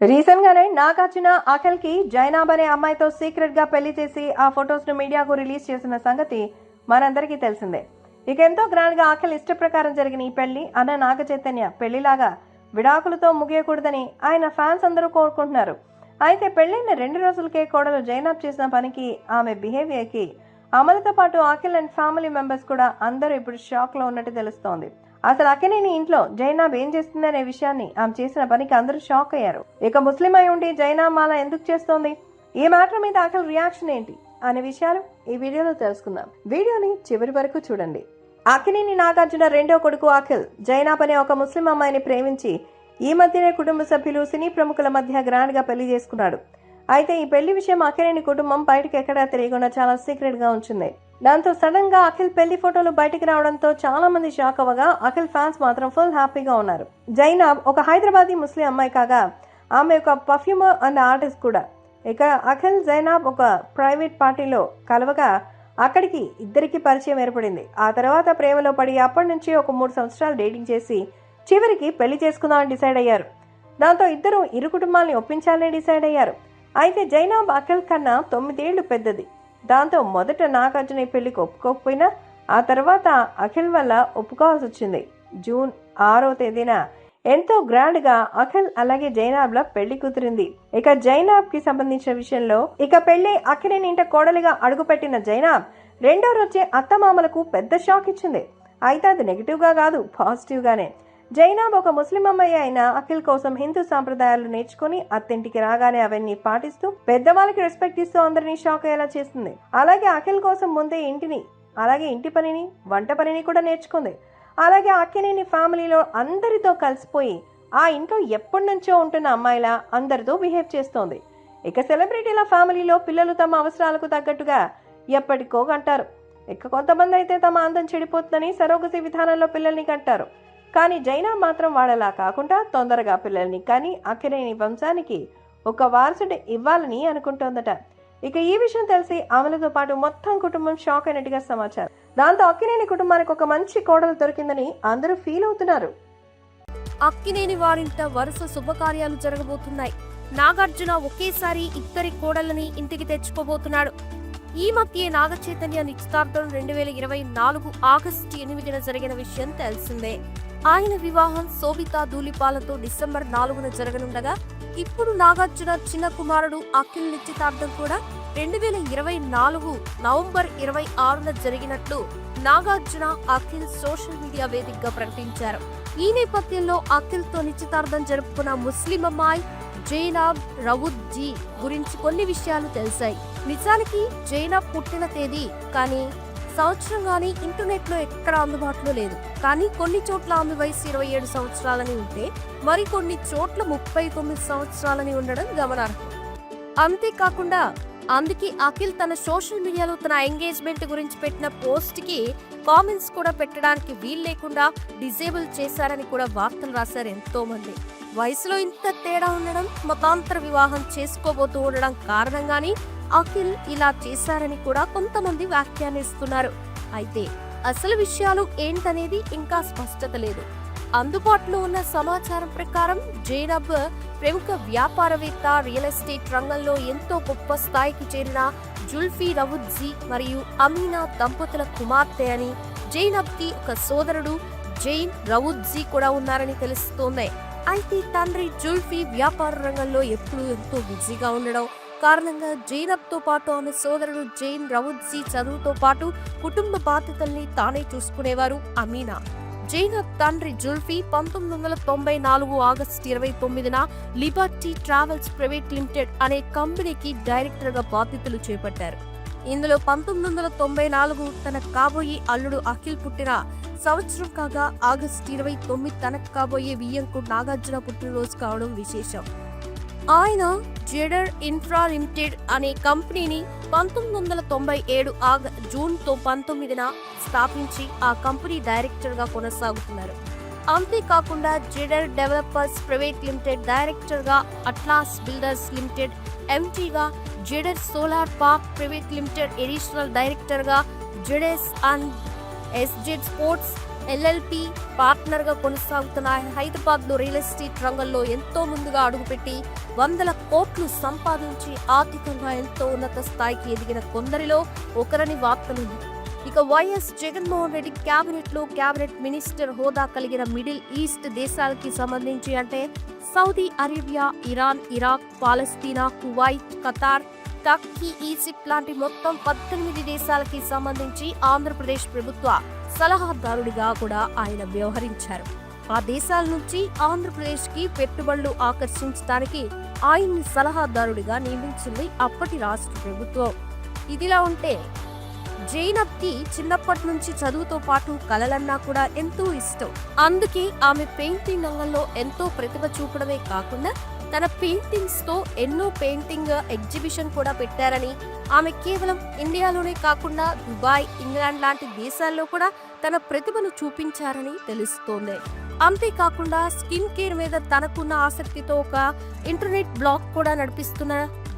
Recent గానే నాగార్జున అఖిల్కి జైనాబ్ అనే అమ్మాయితో సీక్రెట్గా పెళ్ళి చేసి ఆ ఫొటోస్ను మీడియాకు రిలీజ్ చేసిన సంగతి మనందరికీ తెలిసిందే. ఇక ఎంతో గ్రాండ్గా అఖిల్ ఇష్ట ప్రకారం జరిగిన ఈ పెళ్ళి అన్న నాగ చైతన్య పెళ్ళిలాగా విడాకులతో ముగియకూడదని ఆయన ఫ్యాన్స్ అందరూ కోరుకుంటున్నారు. అయితే పెళ్ళైన రెండు రోజులకే కోడలు జైనాబ్ చేసిన పనికి ఆమె బిహేవియర్కి అమలతో అమలుతో పాటు అఖిల్ అండ్ ఫ్యామిలీ మెంబర్స్ కూడా అందరూ ఇప్పుడు షాక్లో ఉన్నట్టు తెలుస్తోంది. అసలు అక్కినేని ఇంట్లో జైనాబ్ ఏం చేస్తుందనే విషయాన్ని ఆమె చేసిన పనికి అందరూ షాక్ అయ్యారు. ఇక ముస్లిం అయి ఉండి జైనాబ్ మాల ఎందుకు చేస్తోంది? ఈ మ్యాటర్ మీద అఖిల్ రియాక్షన్ ఏంటి? అనే విషయాలు ఈ వీడియోలో తెలుసుకుందాం. వీడియోని చివరి వరకు చూడండి. అక్కినేని నాగార్జున రెండో కొడుకు అఖిల్ జైనాబ్ అనే ఒక ముస్లిం అమ్మాయిని ప్రేమించి ఈ మధ్యనే కుటుంబ సభ్యులు సినీ ప్రముఖుల మధ్య గ్రాండ్గా పెళ్ళి చేసుకున్నాడు. అయితే ఈ పెళ్ళి విషయం అఖిలేని కుటుంబం బయటకు ఎక్కడా తెలియకుండా చాలా సీక్రెట్గా ఉంచింది. దాంతో సడన్గా అఖిల్ పెళ్ళి ఫోటోలు బయటికి రావడంతో చాలా మంది షాక్ అవ్వగా అఖిల్ ఫ్యాన్స్ మాత్రం ఫుల్ హ్యాపీగా ఉన్నారు. జైనాబ్ ఒక హైదరాబాదీ ముస్లిం అమ్మాయి కాగా ఆమె ఒక పర్ఫ్యూమర్ అండ్ ఆర్టిస్ట్ కూడా. ఇక అఖిల్ జైనాబ్ ఒక ప్రైవేట్ పార్టీలో కలవగా అక్కడికి ఇద్దరికి పరిచయం ఏర్పడింది. ఆ తర్వాత ప్రేమలో పడి అప్పటి నుంచి ఒక మూడు సంవత్సరాలు డేటింగ్ చేసి చివరికి పెళ్ళి చేసుకుందామని డిసైడ్ అయ్యారు. దాంతో ఇద్దరు ఇరు కుటుంబాల్ని ఒప్పించాలని డిసైడ్ అయ్యారు. అయితే జైనాబ్ అఖిల్ కన్నా తొమ్మిదేళ్ళు పెద్దది. దాంతో మొదట నాగార్జున ఈ పెళ్ళికి ఒప్పుకోకపోయినా ఆ తర్వాత అఖిల్ వల్ల ఒప్పుకోవాల్సి వచ్చింది. జూన్ ఆరో తేదీన ఎంతో గ్రాండ్గా అఖిల్ అలాగే జైనాబ్ ల పెళ్ళి కుదిరింది. ఇక జైనాబ్కి సంబంధించిన విషయంలో ఇక పెళ్ళి అఖిలిని ఇంట కోడలిగా అడుగుపెట్టిన జైనాబ్ రెండో రోజే అత్తమామలకు పెద్ద షాక్ ఇచ్చింది. అయితే అది నెగిటివ్గా కాదు పాజిటివ్ గానే జైనాబ్ ఒక ముస్లిం అమ్మాయి అయిన అఖిల్ కోసం హిందూ సాంప్రదాయాలు నేర్చుకుని అత్తింటికి రాగానే అవన్నీ పాటిస్తూ పెద్దవాళ్ళకి రెస్పెక్ట్ ఇస్తూ అందరినీ షాక్ అయ్యేలా చేస్తుంది. అలాగే అఖిల్ కోసం ముందే ఇంటిని అలాగే ఇంటి పనిని వంట పనిని కూడా నేర్చుకుంది. అలాగే అఖిలిని ఫ్యామిలీలో అందరితో కలిసిపోయి ఆ ఇంట్లో ఎప్పటి నుంచో ఉంటున్న అమ్మాయిలా అందరితో బిహేవ్ చేస్తోంది. ఇక సెలబ్రిటీల ఫ్యామిలీలో పిల్లలు తమ అవసరాలకు తగ్గట్టుగా ఎప్పటికో కంటారు. ఇక కొంతమంది అయితే తమ అందం చెడిపోతుందని సరోగసి విధానంలో పిల్లల్ని కంటారు. కానీ జైనా మాత్రం వాళ్ళలా కాకుండా తొందరగా పిల్లల్ని కానీ అక్కినేని వంశానికి ఒక వారసుడు ఇవ్వాలని అనుకుంటోందట. ఇక ఈ విషయం తెలిసి ఆమెలతో పాటు మొత్తం కుటుంబం షాక్ అయినట్టుగా సమాచారం. దాంతో అక్కినేని కుటుంబానికి ఒక మంచి కోడలు దొరికిందని అందరూ ఫీల్ అవుతున్నారు. అక్కినేని వారింట వరుస శుభకార్యాలు జరగబోతున్నాయి. నాగార్జున ఒకేసారి ఇద్దరి కోడలని ఇంటికి తెచ్చుకోబోతున్నాడు. ఈ మధ్య నాగ చైతన్య నిశ్చితార్థం రెండు వేల ఇరవై నాలుగు ఆగస్టు ఎనిమిదిన జరిగిన విషయం తెలిసిందే. ఆయన వివాహం సోవితా ధూలిపాలతో డిసెంబర్ నాలుగున జరగనుండగా ఇప్పుడు నాగార్జున చిన్న కుమారుడు అఖిల్ నిశ్చితార్థం కూడా రెండు వేల ఇరవై నాలుగు నవంబర్ ఇరవై ఆరున జరిగినట్లు నాగార్జున అఖిల్ సోషల్ మీడియా వేదికగా ప్రకటించారు. ఈ నేపథ్యంలో అఖిల్తో నిశ్చితార్థం జరుపుకున్న ముస్లిం అమ్మాయి జైనాబ్ రవుద్ జీ గురించి కొన్ని విషయాలు తెలిసాయి. నిజానికి జైనాబ్ పుట్టిన తేదీ కానీ సంవత్సరం కానీ ఇంటర్నెట్లో ఎక్కడ అందుబాటులో లేదు. కానీ కొన్ని చోట్ల ఆమె వయసు ఇరవై ఏడు సంవత్సరాలని ఉంటే మరికొన్ని చోట్ల ముప్పై తొమ్మిది సంవత్సరాలని ఉండడం గమనార్హం. అంతేకాకుండా అందుకే అఖిల్ తన సోషల్ మీడియాలో తన ఎంగేజ్మెంట్ గురించి పెట్టిన పోస్ట్కి కామెంట్స్ కూడా పెట్టడానికి వీలు లేకుండా డిజేబుల్ చేశారని కూడా వార్తలు రాశారు ఎంతో మంది వయసులో ఇంత తేడా ఉండడం మతాంతర వివాహం చేసుకోబోతూ ఉండడం కారణంగానే అఖిల్ ఇలా చేశారని కూడా కొంతమంది వ్యాఖ్యానిస్తున్నారు అయితే అసలు విషయాలు ఏంటనేది ఇంకా స్పష్టత లేదు. అందుబాటులో ఉన్న సమాచారం ప్రకారం జైనబ్ ప్రముఖ వ్యాపారవేత్త రియల్ ఎస్టేట్ రంగంలో ఎంతో గొప్ప స్థాయికి చేరిన జుల్ఫీ రవుద్జీ మరియు అమీనా దంపతుల కుమార్తె అని జైనబ్కి ఒక సోదరుడు జైన్ రవుద్జీ కూడా ఉన్నారని తెలుస్తోంది. అయితే తండ్రి జుల్ఫీ వ్యాపార రంగంలో ఎప్పుడూ ఎంతో బిజీగా ఉండడం కారణంగా జైనబ్తో పాటు ఆమె సోదరుడు జైన్ రవుద్జీ చదువుతో పాటు కుటుంబ బాధ్యతల్ని తానే చూసుకునేవారు అమీనా. జైనబ్ తండ్రి జుల్ఫీ పంతొమ్మిది వందల తొంభై నాలుగు ఆగస్టు ఇరవై తొమ్మిదిన లిబర్టీ ట్రావెల్స్ ప్రైవేట్ లిమిటెడ్ అనే కంపెనీకి డైరెక్టర్గా బాధ్యతలు చేపట్టారు. ఇందులో పంతొమ్మిది వందల తొంభై నాలుగు తన కాబోయే అల్లుడు అఖిల్ పుట్టిన సంవత్సరం కాగా ఆగస్టు ఇరవై తొమ్మిది తనకు కాబోయే వియ్యంకు నాగార్జున పుట్టినరోజు కావడం విశేషం. ఆయన జెడర్ ఇన్ఫ్రా లిమిటెడ్ అనే కంపెనీని పంతొమ్మిది వందల తొంభై ఏడు ఆగ జూన్తో పంతొమ్మిదిన స్థాపించి ఆ కంపెనీ డైరెక్టర్గా కొనసాగుతున్నారు. అంతేకాకుండా జెడర్ డెవలపర్స్ ప్రైవేట్ లిమిటెడ్ డైరెక్టర్గా అట్లాస్ బిల్డర్స్ లిమిటెడ్ ఎంటీగా జెడర్ solar park private limited additional డైరెక్టర్గా జెడెస్ అండ్ ఎస్జెడ్ స్పోర్ట్స్ ఎల్ఎల్పి పార్ట్నర్గా కొనసాగుతున్న హైదరాబాద్లో రియల్ ఎస్టేట్ రంగంలో ఎంతో ముందుగా అడుగుపెట్టి వందల కోట్లు సంపాదించి ఆర్థికంగా ఎంతో ఉన్నత స్థాయికి ఎదిగిన కొందరిలో ఒకరని వార్తలుంది ఇక వైఎస్ జగన్మోహన్ రెడ్డి కేబినెట్లో కేబినెట్ మినిస్టర్ హోదా కలిగిన మిడిల్ ఈస్ట్ దేశాలకి సంబంధించి అంటే సౌదీ అరేబియా ఇరాన్ ఇరాక్ పాలస్తీనా కువైట్ ఖతార్ టర్కీ ఈజిప్ట్ లాంటి మొత్తం పద్దెనిమిది దేశాలకి సంబంధించి ఆంధ్రప్రదేశ్ ప్రభుత్వ సలహాదారుడిగా కూడా ఆయన వ్యవహరించారు. ఆ దేశాల నుంచి ఆంధ్రప్రదేశ్కి పెట్టుబడులు ఆకర్షించడానికి ఆయన్ని సలహాదారుడిగా నియమించింది అప్పటి రాష్ట్ర ప్రభుత్వం. ఇదిలా ఉంటే జైనప్తి చిన్నప్పటి నుంచి చదువుతో పాటు కళలన్నా కూడా ఎంతో ఇష్టం. అందుకే ఆమె పెయింటింగ్ రంగంలో ఎంతో ప్రతిభ చూపడమే కాకుండా తన పెయింటింగ్స్తో ఎన్నో పెయింటింగ్ ఎగ్జిబిషన్ కూడా పెట్టారని ఆమె కేవలం ఇండియాలోనే కాకుండా దుబాయ్ ఇంగ్లాండ్ లాంటి దేశాల్లో కూడా తన ప్రతిభను చూపించారని తెలుస్తోంది. అంతేకాకుండా స్కిన్ కేర్ మీద తనకున్న ఆసక్తితో ఒక ఇంటర్నెట్ బ్లాగ్ కూడా నడిపిస్తున్న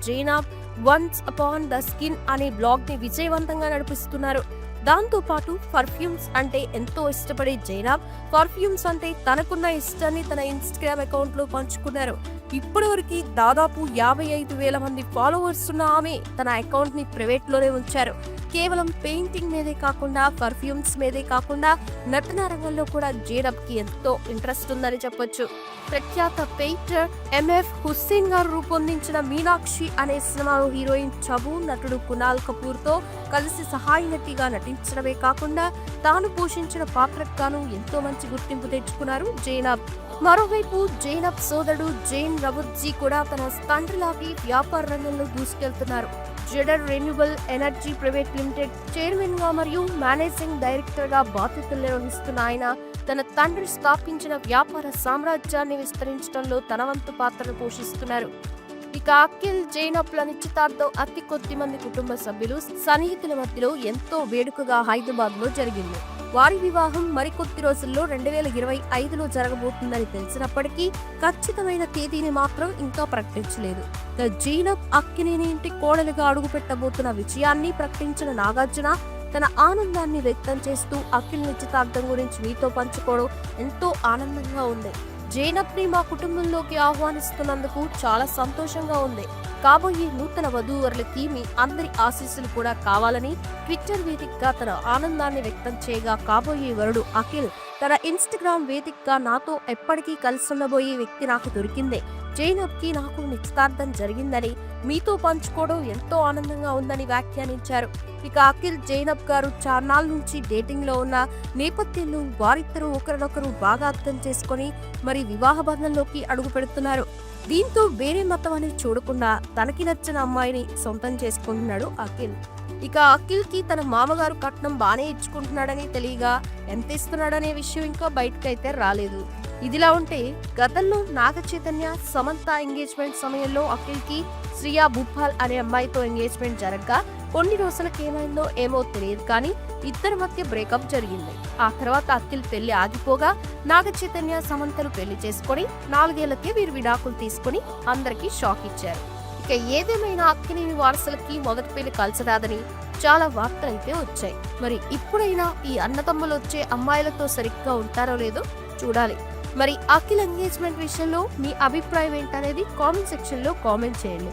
Zainab once upon the skin అనే బ్లాగ్ని విజయవంతంగా నడిపిస్తున్నారు. దాంతో పాటు పర్ఫ్యూమ్స్ అంటే ఎంతో ఇష్టపడే జైనాబ్ పర్ఫ్యూమ్స్ అంటే తనకున్న ఇష్టాన్ని తన ఇన్స్టాగ్రామ్ అకౌంట్లో పంచుకున్నారు. ఇప్పటివరకు దాదాపు యాభై ఐదు వేల మంది ఫాలోవర్స్ ఉన్న ఆమె తన అకౌంట్ని ప్రైవేట్లోనే ఉంచారు. కేవలం పెయింటింగ్ మీదే కాకుండా పర్ఫ్యూమ్స్ మీదే కాకుండా నటన రంగంలో కూడా జైనబ్కి ఎంతో ఇంట్రెస్ట్ ఉందని చెప్పొచ్చు. ప్రఖ్యాత పెయింటర్ ఎంఎఫ్ హుస్సేన్ గారు రూపొందించిన మీనాక్షి అనే సినిమాలో హీరోయిన్ చబు నటుడు కునాల్ కపూర్తో కలిసి సహాయ నటిగా నటించడమే కాకుండా తాను పోషించిన పాత్రకు గాను ఎంతో మంచి గుర్తింపు తెచ్చుకున్నారు జైనబ్ మరోవైపు జైనబ్ సోదరుడు జైన్ రవుద్జీ కూడా తన తండ్రిలాగి వ్యాపార రంగంలో దూసుకెళ్తున్నారు. జెడర్ రెన్యూబుల్ ఎనర్జీ ప్రైవేట్ లిమిటెడ్ చైర్మన్గా మరియు మేనేజింగ్ డైరెక్టర్గా బాధ్యతలు నిర్వహిస్తున్న ఆయన తన తండ్రి స్థాపించిన వ్యాపార సామ్రాజ్యాన్ని విస్తరించడంలో తన వంతు పాత్రను పోషిస్తున్నారు. ఇక అఖిల్ జైనప్ల నిశ్చితార్థం అతి కొద్ది మంది కుటుంబ సభ్యులు సన్నిహితుల మధ్యలో ఎంతో వేడుకగా హైదరాబాద్లో జరిగింది. వారి వివాహం మరికొద్ది రోజుల్లో రెండు వేల ఇరవై ఐదులో జరగబోతుందని తెలిసినప్పటికీ ఖచ్చితమైన తేదీని మాత్రం ఇంకా ప్రకటించలేదు. ఇక జీనబ్ అక్కినేని ఇంటి కోడలుగా అడుగుపెట్టబోతున్న విజయాన్ని ప్రకటించిన నాగార్జున తన ఆనందాన్ని వ్యక్తం చేస్తూ అఖిల్ నిశ్చితార్థం గురించి మీతో పంచుకోవడం ఎంతో ఆనందంగా ఉంది. జైనప్ని మా కుటుంబంలోకి ఆహ్వానిస్తున్నందుకు చాలా సంతోషంగా ఉంది. కాబోయే నూతన వధూవరులకి మీ అందరి ఆశీస్సులు కూడా కావాలని ట్విట్టర్ వేదికగా తన ఆనందాన్ని వ్యక్తం చేయగా కాబోయే వరుడు అఖిల్ తన ఇన్స్టాగ్రామ్ వేదికగా నాతో ఎప్పటికీ కలిసి ఉండబోయే వ్యక్తి నాకు దొరికిందే. జైనబ్కి నాకు నిశ్చితార్థం జరిగిందని మీతో పంచుకోవడం ఎంతో ఆనందంగా ఉందని వ్యాఖ్యానించారు. ఇక అఖిల్ జైనబ్ గారు చార్నాల్ నుంచి డేటింగ్లో ఉన్న నేపథ్యంలో వారిద్దరూ ఒకరినొకరు బాగా అర్థం చేసుకొని మరి వివాహ బంధంలోకి అడుగు పెడుతున్నారు దీంతో వేరే మతం అని చూడకుండా తనకి నచ్చిన అమ్మాయిని సొంతం చేసుకుంటున్నాడు అఖిల్. ఇక అఖిల్కి తన మామగారు కట్నం బాగానే ఇచ్చుకుంటున్నాడని తెలియగా ఎంత ఇస్తున్నాడనే విషయం ఇంకా బయటకైతే రాలేదు. ఇదిలా ఉంటే గతంలో నాగ చైతన్య సమంత ఎంగేజ్మెంట్ సమయంలో అఖిల్కి శ్రియా భూపాల్ అనే అమ్మాయితో ఎంగేజ్మెంట్ జరగగా కొన్ని రోజులకి ఏమైందో ఏమో తెలియదు కానీ ఇద్దరి మధ్య బ్రేకప్ జరిగింది. ఆ తర్వాత అఖిల్ పెళ్ళి ఆగిపోగా నాగ చైతన్య సమంతలు పెళ్ళి చేసుకొని నాలుగేళ్ళకే వీరు విడాకులు తీసుకొని అందరికీ షాక్ ఇచ్చారు. ఇక ఏదేమైనా అక్కినేని వారసులకి మొదటి పెళ్ళి కలిసరాదని చాలా వార్తలు అయితే వచ్చాయి. మరి ఇప్పుడైనా ఈ అన్నతమ్ములు వచ్చే అమ్మాయిలతో సరిగ్గా ఉంటారో లేదో చూడాలి. మరి అఖిల్ ఎంగేజ్మెంట్ విషయంలో మీ అభిప్రాయం ఏంటనేది కామెంట్ సెక్షన్లో కామెంట్ చేయండి.